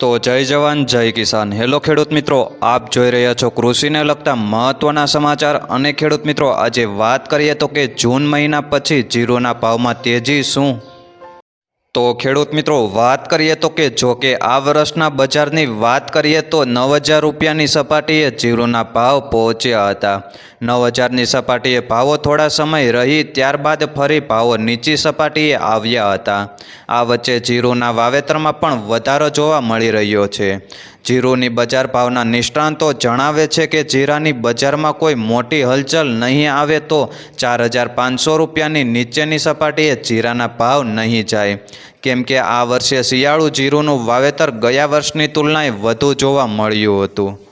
તો જય જવાન, જય કિસાન. હેલો ખેડૂત મિત્રો, આપ જોઈ રહ્યા છો કૃષિને લગતા મહત્ત્વના સમાચાર. અને ખેડૂત મિત્રો, આજે વાત કરીએ તો કે જૂન મહિના પછી જીરોના ભાવમાં તેજી શું? તો ખેડૂત મિત્રો, વાત કરીએ તો કે જો કે આ વર્ષના બજારની વાત કરીએ તો નવ હજાર રૂપિયાની સપાટીએ જીરોના ભાવ પહોંચ્યા હતા. નવ હજારની સપાટીએ ભાવો થોડા સમય રહી ત્યારબાદ ફરી ભાવો નીચી સપાટીએ આવ્યા હતા. આ વચ્ચે જીરુના વાવેતરમાં પણ વધારો જોવા મળી રહ્યો છે. જીરુની બજાર ભાવના નિષ્ણાંતો જણાવે છે કે જીરાની બજારમાં કોઈ મોટી હલચલ નહીં આવે તો ચાર હજાર પાંચસો રૂપિયાની નીચેની સપાટીએ જીરાના ભાવ નહીં જાય. કેમ કે આ વર્ષે શિયાળુ જીરુનું વાવેતર ગયા વર્ષની તુલનાએ વધુ જોવા મળ્યું હતું.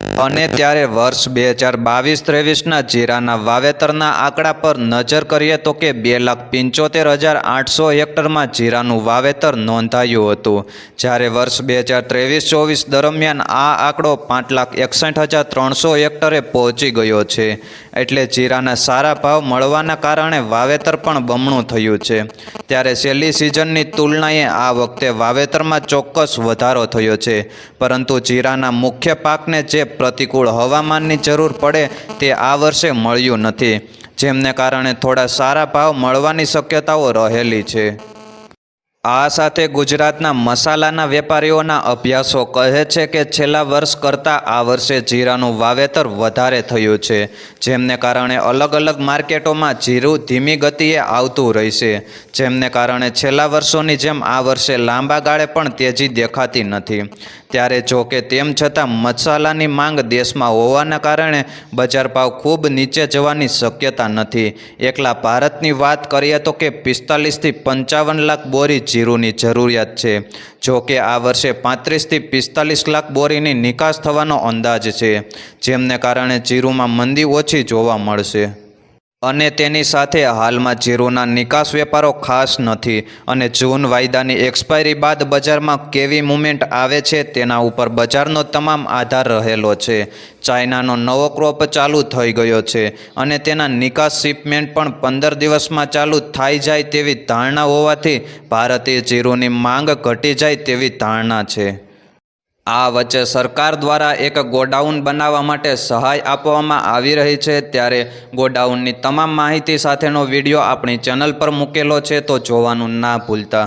અને ત્યારે વર્ષ બે હજાર બાવીસ ત્રેવીસના જીરાના વાવેતરના આંકડા પર નજર કરીએ તો કે બે લાખ પંચોતેર હજાર આઠસો હેક્ટરમાં જીરાનું વાવેતર નોંધાયું હતું. જ્યારે વર્ષ બે હજાર ત્રેવીસ ચોવીસ દરમિયાન આ આંકડો પાંચ લાખ એકસઠ હજાર ત્રણસો હેક્ટરે પહોંચી ગયો છે. એટલે જીરાના સારા ભાવ મળવાના કારણે વાવેતર પણ બમણું થયું છે. ત્યારે છેલ્લી સિઝનની તુલનાએ આ વખતે વાવેતરમાં ચોક્કસ વધારો થયો છે. પરંતુ જીરાના મુખ્ય પાકને જે પ્રતિકૂળ હવામાનની જરૂર પડે તે આ વર્ષે મળ્યું નથી, જેમને કારણે થોડા સારા ભાવ મળવાની શક્યતાઓ રહેલી છે. આ સાથે ગુજરાતના મસાલાના વેપારીઓના અભ્યાસો કહે છે કે છેલ્લા વર્ષ કરતાં આ વર્ષે જીરાનું વાવેતર વધારે થયું છે, જેમને કારણે અલગ અલગ માર્કેટોમાં જીરું ધીમી ગતિએ આવતું રહેશે, જેમને કારણે છેલ્લા વર્ષોની જેમ આ વર્ષે લાંબા ગાળે પણ તેજી દેખાતી નથી. ત્યારે જો કે તેમ છતાં મસાલાની માંગ દેશમાં હોવાના કારણે બજાર ભાવ ખૂબ નીચે જવાની શક્યતા નથી. એકલા ભારતની વાત કરીએ તો કે પિસ્તાલીસથી પંચાવન લાખ બોરી જીરુની જરૂરિયાત છે. જો કે આ વર્ષે પાંત્રીસથી પિસ્તાલીસ લાખ બોરીની નિકાસ થવાનો અંદાજ છે, જેમને કારણે જીરુમાં મંદી ઓછી જોવા મળશે. અને તેની સાથે હાલમાં જીરુના નિકાસ વેપારો ખાસ નથી અને જૂન વાયદાની એક્સપાયરી બાદ બજારમાં કેવી મુમેન્ટ આવે છે તેના ઉપર બજારનો તમામ આધાર રહેલો છે. ચાઇનાનો નવો ક્રોપ ચાલુ થઈ ગયો છે અને તેના નિકાસ શિપમેન્ટ પણ પંદર દિવસમાં ચાલુ થઈ જાય તેવી ધારણા હોવાથી ભારતીય જીરુની માંગ ઘટી જાય તેવી ધારણા છે. આ વચ્ચે સરકાર દ્વારા એક ગોડાઉન બનાવવા માટે સહાય આપવામાં આવી રહી છે. ત્યારે ગોડાઉનની તમામ માહિતી સાથેનો વીડિયો આપણી ચેનલ પર મૂકેલો છે તો જોવાનું ના ભૂલતા.